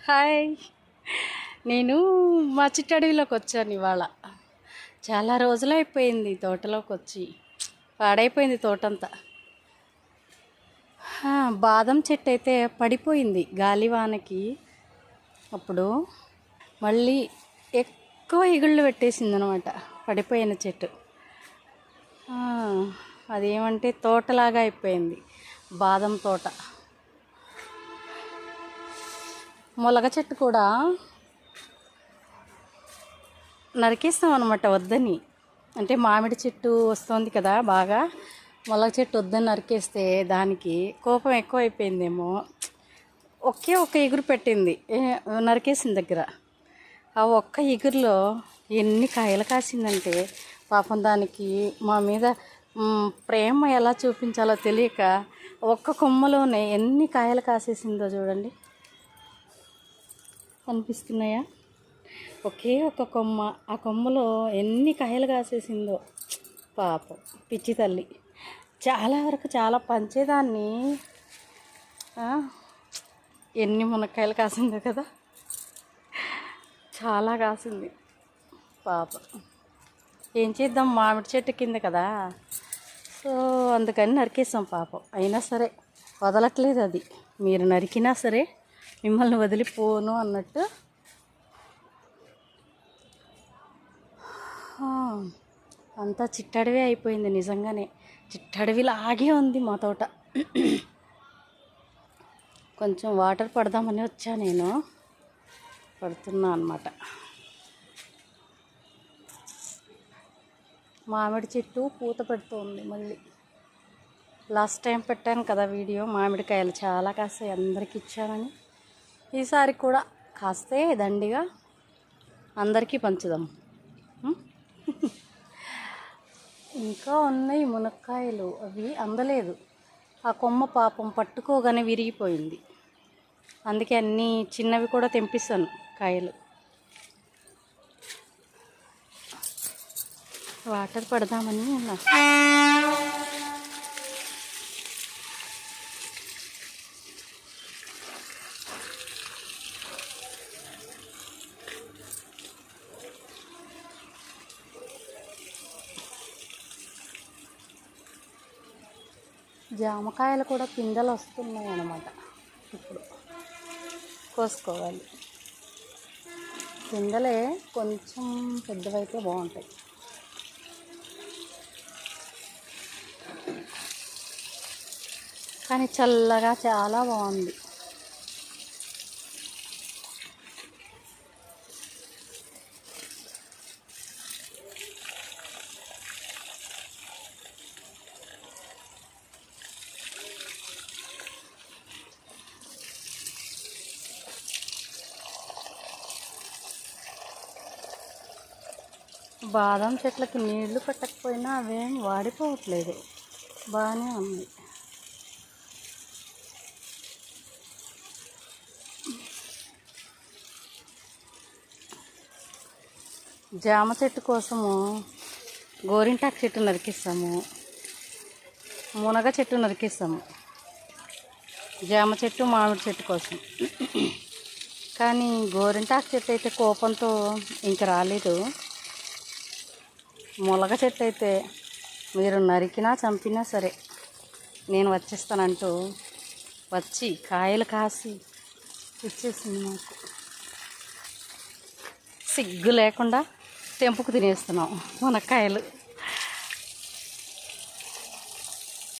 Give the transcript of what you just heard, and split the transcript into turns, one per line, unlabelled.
Hi. నేను మా చిట్టడవిలోకి వచ్చాను ఇవాళ. చాలా రోజులు అయిపోయింది తోటలోకి వచ్చి పాడైపోయింది తోటంతా. బాదం చెట్టు అయితే పడిపోయింది గాలివానకి అప్పుడు మళ్ళీ ఎక్కువ ఇగుళ్ళు పెట్టేసింది అనమాట పడిపోయిన చెట్టు. అదేమంటే తోటలాగా అయిపోయింది బాదం తోట. మొలగ చెట్టు కూడా నరికేస్తాం అనమాట వద్దని. అంటే మామిడి చెట్టు వస్తుంది కదా బాగా. మొలగ చెట్టు వద్దని నరికేస్తే దానికి కోపం ఎక్కువ అయిపోయిందేమో ఒకే ఒక్క ఎగురు పెట్టింది. ఏ- నరికేసిన దగ్గర. ఆ ఒక్క ఎగురులో ఎన్ని కాయలు కాసిందంటే పాపం దానికి మా మీద ప్రేమ ఎలా చూపించాలో తెలియక ఒక్క కొమ్మలోనే ఎన్ని కాయలు కాసేసిందో చూడండి. కనిపిస్తున్నాయా? ఒకే ఒక కొమ్మ. ఆ కొమ్మలో ఎన్ని కాయలు కాసేసిందో. పాపం. పిచ్చి తల్లి. చాలా వరకు చాలా పంచేదాన్ని. ఎన్ని మునక్కాయలు కాసిందో కదా. చాలా కాసింది. పాప. ఏం చేద్దాం? మామిడి చెట్టు కింద కదా. సో అందుకని నరికేసాం పాపం. అయినా సరే వదలట్లేదు అది. మీరు నరికినా సరే మిమ్మల్ని వదిలిపోను అన్నట్టు. అంతా చిట్టడవే అయిపోయింది నిజంగానే. చిట్టడవిలాగే ఉంది మా తోట. కొంచెం వాటర్ పడదామని వచ్చా నేను. పడుతున్నా అనమాట మామిడి చెట్టు పూత పెడుతుంది మళ్ళీ. లాస్ట్ టైం పెట్టాను కదా వీడియో మామిడికాయలు చాలా కాస్తాయి అందరికి ఇచ్చానని. ఈసారి కూడా కాస్తే దండిగా అందరికీ పంచుదాం. ఇంకా ఉన్నాయి మునక్కాయలు. అవి అందలేదు. ఆ కొమ్మ పాపం పట్టుకోగానే విరిగిపోయింది. అందుకే అన్నీ చిన్నవి కూడా తెంపిస్తాను కాయలు. వాటర్ పడదామని ఉన్నా. జామకాయలు కూడా పిందెలు వస్తున్నాయి అన్నమాట ఇప్పుడు కోసుకోవాలి. పిందెలే కొంచెం పెద్దవైతే బాగుంటాయి. కానీ చల్లగా చాలా బాగుంది. బాదం చెట్లకి నీళ్ళు పెట్టకపోయినా అవేం వాడిపోవట్లేదు. బాగానే ఉంది. జామ చెట్టు కోసము గోరింటాకు చెట్టు నరికిస్తాము. మునగ చెట్టు నరికిస్తాము. జామ చెట్టు మామిడి చెట్టు కోసం. కానీ గోరింటాకు చెట్టు అయితే కోపంతో ఇంక రాలేదు. ములగ చెట్టు అయితే మీరు నరికినా చంపినా సరే నేను వచ్చేస్తానంటూ వచ్చి కాయలు కాసి ఇచ్చేసింది మాకు. సిగ్గు లేకుండా తెంపుకు తినేస్తున్నాం మునక్కాయలు.